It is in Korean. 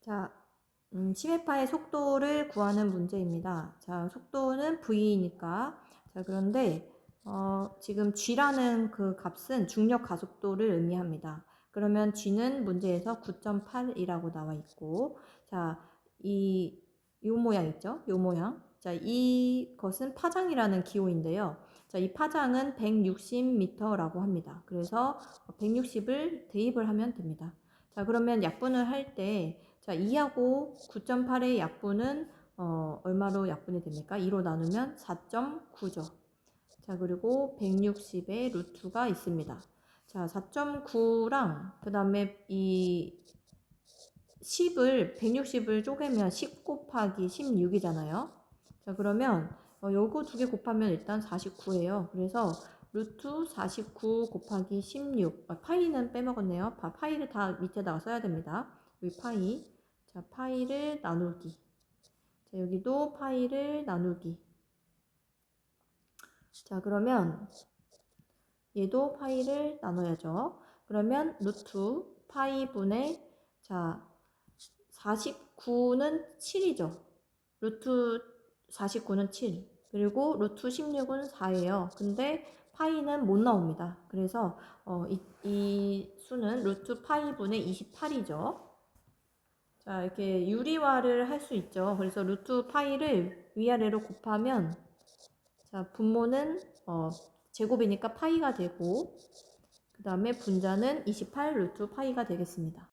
자, 음, 10회파의 속도를 구하는 문제입니다. 자, 속도는 v니까. 자, 그런데 어, 지금 g라는 그 값은 중력 가속도를 의미합니다. 그러면 g는 문제에서 9.8이라고 나와 있고, 자, 이, 요 모양 있죠? 요 모양. 자, 이것은 파장이라는 기호인데요. 자, 이 파장은 160m라고 합니다. 그래서 160을 대입을 하면 됩니다. 자, 그러면 약분을 할 때, 자, 2하고 9.8의 약분은 어, 얼마로 약분이 됩니까? 2로 나누면 4.9죠. 자, 그리고 160의 루트가 있습니다. 자, 4.9랑 그 다음에 이 10을 160을 쪼개면 10 곱하기 16이잖아요. 자, 그러면 어, 요거 두 개 곱하면 일단 49예요. 그래서 루트 49 곱하기 16 아, 파이는 빼먹었네요. 파, 파이를 다 밑에다가 써야 됩니다. 여기 파이 자 파이를 나누기 자 여기도 파이를 나누기 자 그러면 얘도 파이를 나눠야죠. 그러면 루트 파이분의 자 49는 7이죠. 루트 49는 7. 그리고 루트 16은 4예요. 근데 파이는 못 나옵니다. 그래서 어, 이, 이 수는 루트 파이분의 28이죠. 자, 이렇게 유리화를 할 수 있죠. 그래서 루트 파이를 위아래로 곱하면 자, 분모는 어, 제곱이니까 파이가 되고 그 다음에 분자는 28 루트 파이가 되겠습니다.